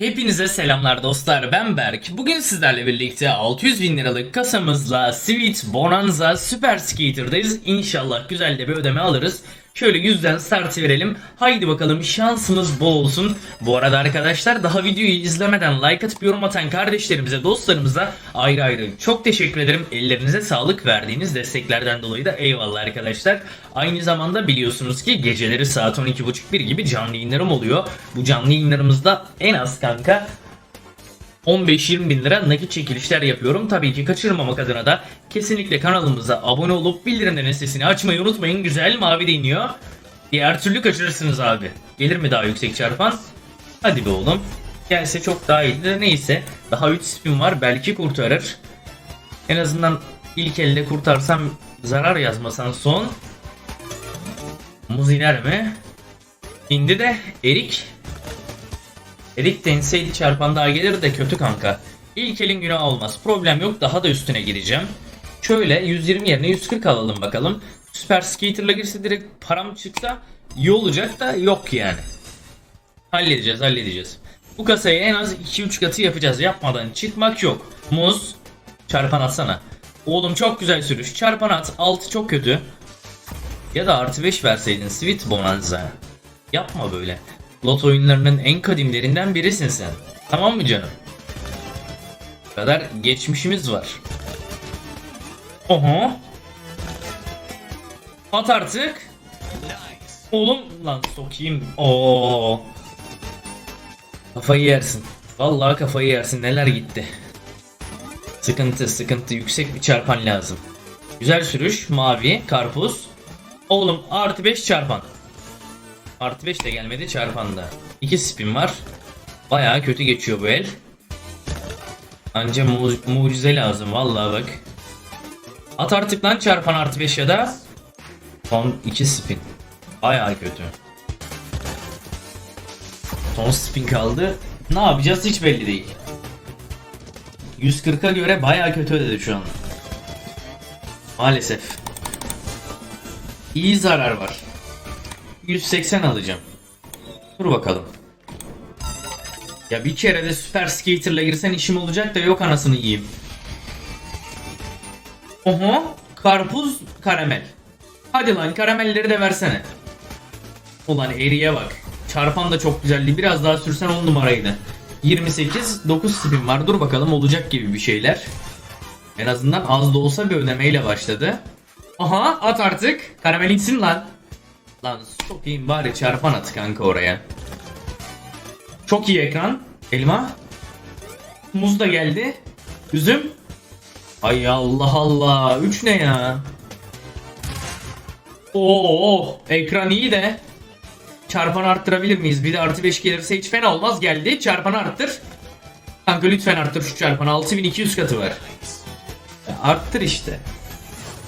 Hepinize selamlar dostlar ben Berk. Bugün sizlerle birlikte 600 bin liralık kasamızla Sweet Bonanza Super Skater'dayız. İnşallah güzel de bir ödeme alırız. Şöyle yüzden startı verelim. Haydi bakalım şansımız bol olsun. Bu arada arkadaşlar daha videoyu izlemeden like atıp yorum atan kardeşlerimize, dostlarımıza ayrı ayrı çok teşekkür ederim. Ellerinize sağlık verdiğiniz desteklerden dolayı da eyvallah arkadaşlar. Aynı zamanda biliyorsunuz ki geceleri saat 12.30-1 gibi canlı yayınlarım oluyor. Bu canlı yayınlarımızda en az kanka 15-20 bin lira nakit çekilişler yapıyorum. Tabii ki kaçırmamak adına da kesinlikle kanalımıza abone olup bildirimlerin sesini açmayı unutmayın. Güzel mavi de iniyor. Diğer türlü kaçırırsınız abi. Gelir mi daha yüksek çarpan? Hadi be oğlum. Gelse çok daha iyiydi neyse. Daha 3 spin var belki kurtarır. En azından ilk elde kurtarsam zarar yazmasan son. Muz iner mi? İndi de Erik Erik de inseydi çarpan daha gelir de kötü kanka. İlk elin günah olmaz. Problem yok daha da üstüne gireceğim. Şöyle 120 yerine 140 alalım bakalım. Süper Skater'la girse direkt param çıksa iyi olacak da yok yani. Halledeceğiz halledeceğiz. Bu kasayı en az 2-3 katı yapacağız. Yapmadan çıkmak yok. Muz. Çarpan atsana. Oğlum çok güzel sürüş. Çarpan at. Altı çok kötü. Ya da artı 5 verseydin Sweet Bonanza. Yapma böyle. Lot oyunlarının en kadimlerinden birisin sen. Tamam mı canım? Bu kadar geçmişimiz var. Oho. At artık. Oğlum lan sokayım. Oo. Kafayı yersin. Vallahi kafayı yersin. Neler gitti. Sıkıntı sıkıntı. Yüksek bir çarpan lazım. Güzel sürüş. Mavi. Karpuz. Oğlum artı 5 çarpan. Artı 5 de gelmedi çarpanda. 2 spin var. Bayağı kötü geçiyor bu el. Anca mu mucize lazım vallahi bak. At artık lan çarpan artı 5 ya da. Son 2 spin. Bayağı kötü. Son spin kaldı. Ne yapacağız hiç belli değil. 140'a göre bayağı kötü ödedi şu an. Maalesef. İyi zarar var. 180 alacağım. Dur bakalım. Ya bir kere de Super Skater'la girsen işim olacak da yok anasını yiyeyim. Oho, karpuz karamel. Hadi lan karamelleri de versene. Ulan eriye bak. Çarpan da çok güzeldi. Biraz daha sürsen 10 numaraydı. 28, 9 spin var. Dur bakalım olacak gibi bir şeyler. En azından az da olsa bir ödemeyle başladı. Aha at artık. Karamel insin lan. Lan sokayım bari çarpan at kanka oraya. Çok iyi ekran. Elma. Muz da geldi. Üzüm. Ay Allah Allah. 3 ne ya? Oo, ekran iyi de. Çarpan arttırabilir miyiz? Bir de artı 5 gelirse hiç fena olmaz. Geldi. Çarpanı arttır. Kanka lütfen arttır şu çarpanı. 6200 katı var. Ya arttır işte.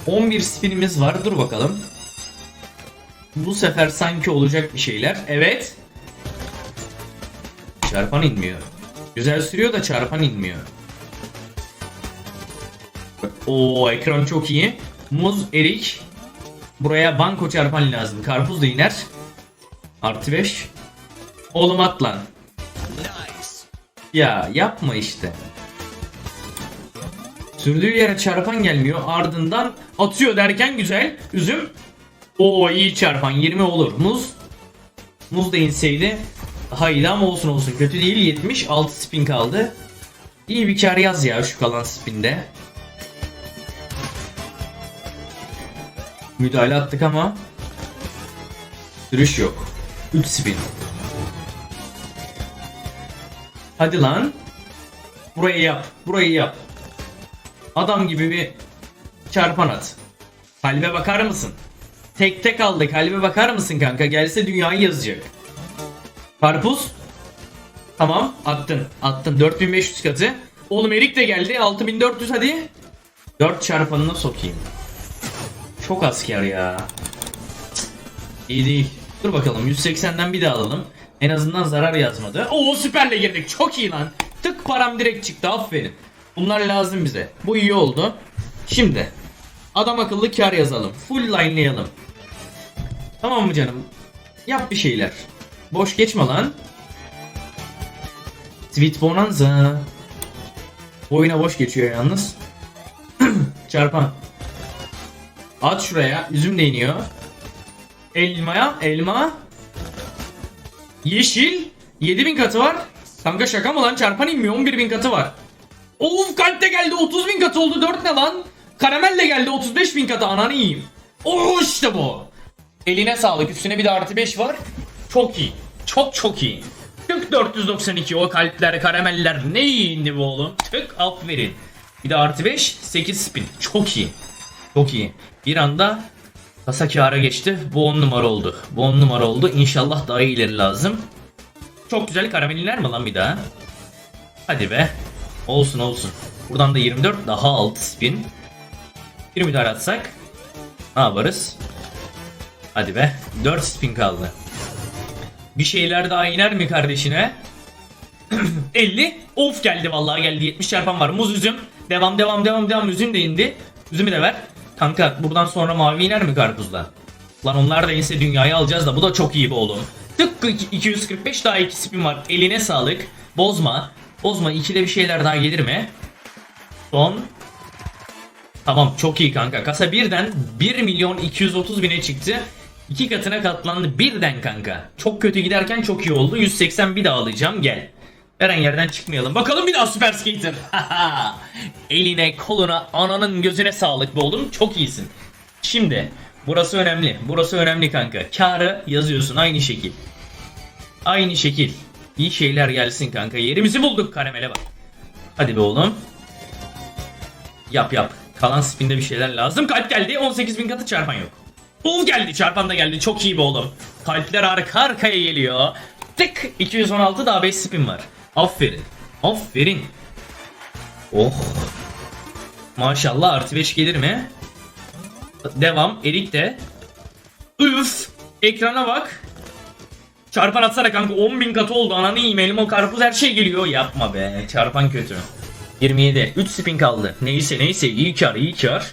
11 spinimiz var. Dur bakalım. Bu sefer sanki olacak bir şeyler. Evet. Çarpan inmiyor. Güzel sürüyor da çarpan inmiyor. Oo ekran çok iyi. Muz, erik. Buraya banko çarpan lazım. Karpuz da iner. Artı 5. Oğlum at lan. Ya yapma işte. Sürdüğü yere çarpan gelmiyor. Ardından atıyor derken güzel. Üzüm. Oo iyi çarpan 20 olur. Muz. Muz da inseydi daha iyiydi ama olsun olsun. Kötü değil 70. 6 spin kaldı. İyi bir kar yaz ya şu kalan spinde. Müdahale attık ama sürüş yok. 3 spin. Hadi lan. Burayı yap. Burayı yap. Adam gibi bir çarpan at. Kalbe bakar mısın? Tek tek aldı. Kalbe bakar mısın kanka? Gelse dünyayı yazacak. Karpuz. Tamam attın. Attın. 4500 katı. Oğlum Erik de geldi. 6400 hadi. 4 çarpanına sokayım. Çok asker ya. Cık, İyi değil. Dur bakalım 180'den bir daha alalım. En azından zarar yazmadı. Oo süperle girdik. Çok iyi lan. Tık param direkt çıktı. Aferin. Bunlar lazım bize. Bu iyi oldu. Şimdi adam akıllı kar yazalım. Full line'layalım. Tamam mı canım? Yap bir şeyler. Boş geçme lan. Sweet Bonanza. Oyuna boş geçiyor yalnız. Çarpan. At şuraya. Üzüm de iniyor. Elmaya. Elma. Yeşil. 7000 katı var. Kanka şaka mı lan? Çarpan inmiyor. 11000 katı var. Of kalp de geldi. 30.000 katı oldu. 4 ne lan? Karamel de geldi. 35.000 katı. Ananı yiyeyim. Oo işte bu. Eline sağlık. Üstüne bir de artı 5 var. Çok iyi. Çok çok iyi. Tık 492 o kalpler karameller ne iyiydi bu oğlum. Tık aferin. Bir de artı 5 8 spin. Çok iyi. Çok iyi. Bir anda kasa kâra geçti. Bu 10 numara oldu. Bu 10 numara oldu. İnşallah daha iyileri lazım. Çok güzel karameliler mi lan bir daha? Hadi be. Olsun olsun. Buradan da 24 daha 6 spin. Bir müdahale atsak. Ne yaparız? Hadi be. 4 spin kaldı. Bir şeyler daha iner mi kardeşine? 50. Of geldi vallahi geldi. 70 çarpan var. Muz üzüm. Devam devam devam devam. Üzüm de indi. Üzümü de ver. Kanka buradan sonra mavi iner mi karpuzla? Lan onlar da inse dünyayı alacağız da bu da çok iyi be oğlum. Tıpkı iki- 245 daha 2 spin var. Eline sağlık. Bozma. Bozma. 2'de bir şeyler daha gelir mi? Son. Tamam çok iyi kanka. Kasa birden 1 milyon 230 bine çıktı. İki katına katlandı birden kanka. Çok kötü giderken çok iyi oldu. 180 bir daha alacağım gel. Veren yerden çıkmayalım. Bakalım bir daha Super Skater. Eline koluna ananın gözüne sağlık be oğlum. Çok iyisin. Şimdi burası önemli. Burası önemli kanka. Karı yazıyorsun aynı şekil. Aynı şekil. İyi şeyler gelsin kanka. Yerimizi bulduk karamele bak. Hadi be oğlum. Yap yap. Kalan spinde bir şeyler lazım. Kalp geldi. 18.000 katı çarpan yok. Bul geldi. Çarpan da geldi. Çok iyi be oğlum. Kalpler arka arkaya geliyor. Tık. 216 daha 5 spin var. Aferin. Aferin. Oh. Maşallah artı 5 gelir mi? Devam. Erik de. Üf. Ekrana bak. Çarpan atsana kanka 10.000 katı oldu ananı yiyeyim elma karpuz her şey geliyor yapma be çarpan kötü 27 3 spin kaldı. Neyse neyse. İyi kar iyi kar.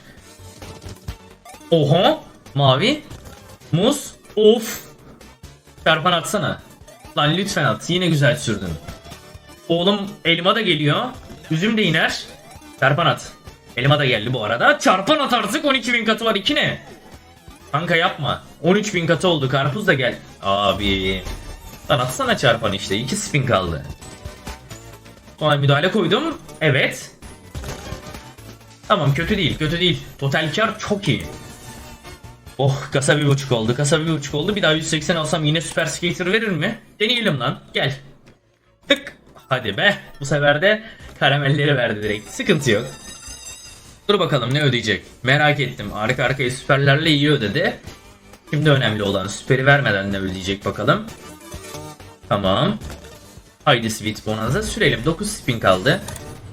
Oha mavi. Muz. Of! Çarpan atsana. Lan lütfen at. Yine güzel sürdün. Oğlum elma da geliyor. Üzüm de iner. Çarpan at. Elma da geldi bu arada. Çarpan at artık. 12.000 katı var. 2 ne? Kanka yapma. 13.000 katı oldu. Karpuz da gel. Abi. Lan atsana çarpan işte. 2 spin kaldı. Sonra müdahale koydum. Evet. Tamam kötü değil. Kötü değil. Total kar çok iyi. Oh kasa bir buçuk oldu. Kasa bir buçuk oldu. Bir daha 180 alsam yine Super Skater verir mi? Deneyelim lan. Gel. Tık. Hadi be. Bu sefer de karamelleri verdi direkt. Sıkıntı yok. Dur bakalım ne ödeyecek. Merak ettim. Arka arkaya süperlerle iyi ödedi. Şimdi önemli olan süperi vermeden ne ödeyecek bakalım. Tamam. Haydi Sweet Bonanza sürelim. 9 spin kaldı.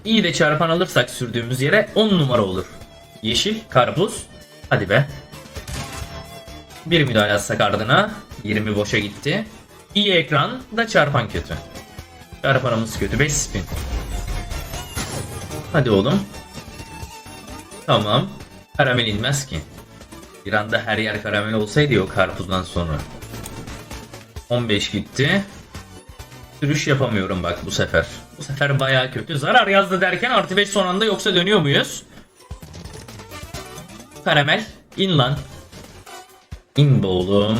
İyi de çarpan alırsak sürdüğümüz yere 10 numara olur. Yeşil, karpuz. Hadi be. Bir müdahale atsak ardına. 20 boşa gitti. İyi ekran da çarpan kötü. Çarpanımız kötü. 5 spin. Hadi oğlum. Tamam. Karamel inmez ki. Bir anda her yer karamel olsaydı o karpuzdan sonra. 15 gitti. Sürüş yapamıyorum bak bu sefer. Bu sefer baya kötü. Zarar yazdı derken artı 5 son anda yoksa dönüyor muyuz? Karamel. in lan. İn be oğlum.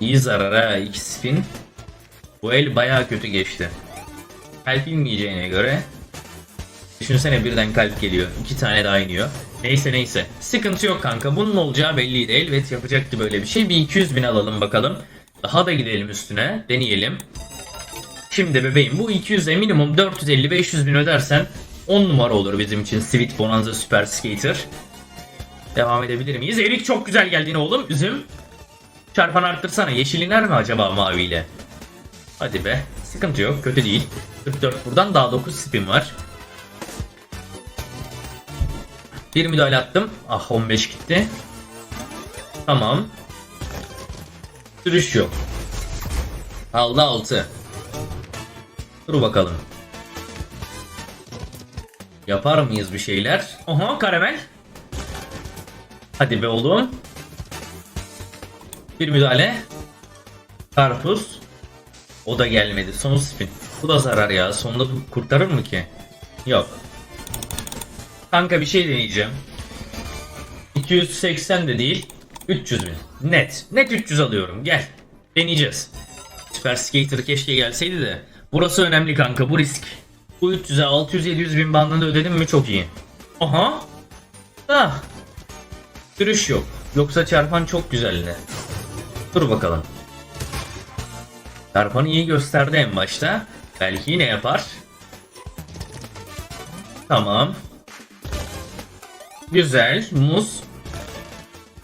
İyi zarar ha. 2 spin. Bu el baya kötü geçti. Kalp inmeyeceğine göre Düşünsene birden kalp geliyor. iki tane daha iniyor. Neyse neyse. Sıkıntı yok kanka. Bunun olacağı belliydi. Elbet yapacaktı böyle bir şey. Bir 200 bin alalım bakalım. Daha da gidelim üstüne. Deneyelim. Şimdi bebeğim bu 200'e minimum 450-500 bin ödersen 10 numara olur bizim için Sweet Bonanza Super Skater. Devam edebilir miyiz? Erik çok güzel geldin oğlum. Üzüm. Çarpan arttırsana. Yeşil iner mi acaba maviyle? Hadi be. Sıkıntı yok. Kötü değil. 44 buradan daha 9 spin var. Bir müdahale attım. Ah 15 gitti. Tamam. Sürüş yok. Aldı 6. Dur bakalım. Yapar mıyız bir şeyler? Aha karamel. Hadi be oğlum. Bir müdahale. Karpuz. O da gelmedi. Son spin. Bu da zarar ya. Sonunda kurtarır mı ki? Yok. Kanka bir şey deneyeceğim. 280 de değil. 300 bin. Net. Net 300 alıyorum. Gel. Deneyeceğiz. Super Skater keşke gelseydi de. Burası önemli kanka. Bu risk. Bu 300'e 600-700 bin bandında ödedim mi çok iyi. Aha. Da. Sürüş yok. Yoksa çarpan çok güzeldi. Dur bakalım. Çarpanı iyi gösterdi en başta. Belki yine yapar. Tamam. Güzel. Muz.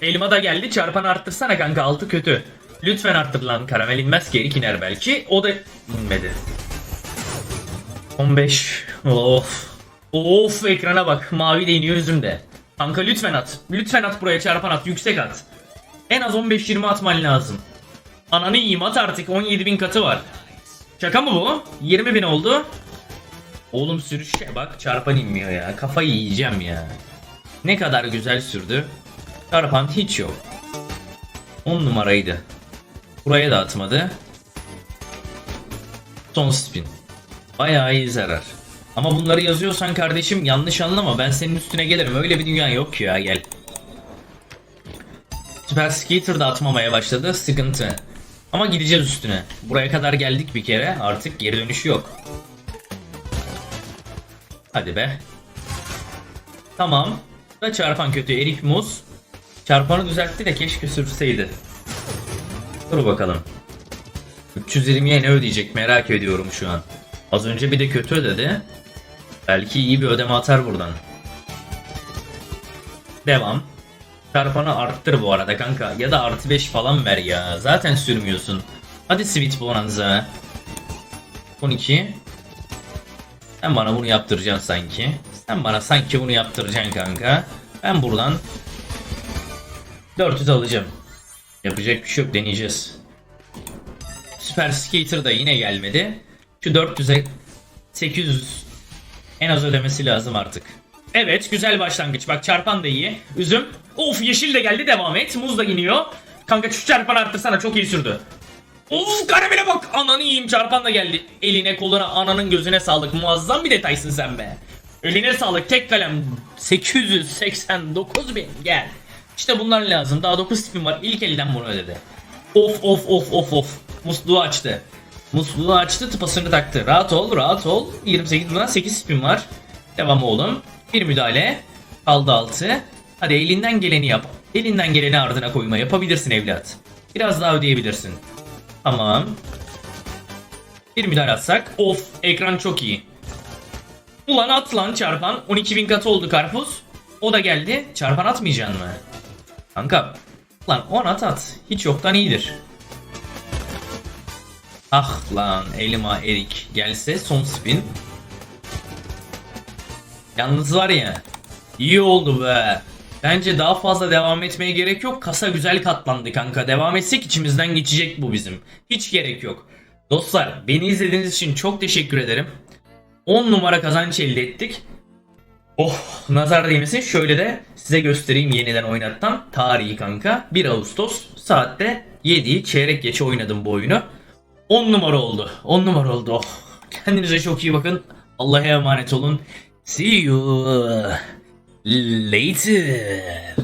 Elma da geldi. Çarpan arttırsana kanka. Altı kötü. Lütfen arttır lan. Karamel inmez ki. Erik iner belki. O da inmedi. 15. Of. Of ekrana bak. Mavi de iniyor yüzümde. Kanka lütfen at. Lütfen at buraya çarpan at. Yüksek at. En az 15-20 atman lazım. Ananı yiyeyim at artık 17 bin katı var. Şaka mı bu? 20 bin oldu. Oğlum sürüşe bak çarpan inmiyor ya. Kafayı yiyeceğim ya. Ne kadar güzel sürdü. Çarpan hiç yok. 10 numaraydı. Buraya da atmadı. Son spin. Bayağı iyi zarar. Ama bunları yazıyorsan kardeşim yanlış anlama ben senin üstüne gelirim. Öyle bir dünya yok ya gel. Super Skater da atmamaya başladı. Sıkıntı. Ama gideceğiz üstüne. Buraya kadar geldik bir kere. Artık geri dönüşü yok. Hadi be. Tamam. Da çarpan kötü. Erik Muz. Çarpanı düzeltti de keşke sürseydi. Dur bakalım. 320'ye ne ödeyecek merak ediyorum şu an. Az önce bir de kötü ödedi. Belki iyi bir ödeme atar buradan. Devam. Çarpanı arttır bu arada kanka. Ya da artı 5 falan ver ya. Zaten sürmüyorsun. Hadi Sweet Bonanza. 12. Sen bana bunu yaptıracaksın sanki. Sen bana sanki bunu yaptıracaksın kanka. Ben buradan 400 alacağım. Yapacak bir şey yok deneyeceğiz. Super Skater da yine gelmedi. Şu 400'e 800 en az ödemesi lazım artık. Evet güzel başlangıç. Bak çarpan da iyi. Üzüm. Of yeşil de geldi devam et. Muz da iniyor. Kanka şu çarpan arttırsana çok iyi sürdü. Of karamele bak. Ananı yiyeyim çarpan da geldi. Eline koluna ananın gözüne sağlık. Muazzam bir detaysın sen be. Eline sağlık tek kalem 889 bin gel. İşte bunlar lazım. Daha 9 spin var. İlk elden bunu ödedi. Of of of of of. Musluğu açtı. Musluğu açtı tıpasını taktı. Rahat ol rahat ol. 28 bundan 8 spin var. Devam oğlum. Bir müdahale. Kaldı 6. Hadi elinden geleni yap. Elinden geleni ardına koyma. Yapabilirsin evlat. Biraz daha ödeyebilirsin. Tamam. Bir müdahale atsak. Of ekran çok iyi. Ulan at lan çarpan. 12.000 katı oldu karpuz. O da geldi. Çarpan atmayacaksın mı? Kanka. Lan 10 at at. Hiç yoktan iyidir. Ah lan elima erik gelse son spin. Yalnız var ya. iyi oldu be. Bence daha fazla devam etmeye gerek yok. Kasa güzel katlandı kanka. Devam etsek içimizden geçecek bu bizim. Hiç gerek yok. Dostlar beni izlediğiniz için çok teşekkür ederim. 10 numara kazanç elde ettik. Oh nazar değmesin şöyle de size göstereyim yeniden oynattan tarihi kanka 1 Ağustos saatte 7 çeyrek geçe oynadım bu oyunu 10 numara oldu. 10 numara oldu. Oh. kendinize çok iyi bakın. Allah'a emanet olun. See you later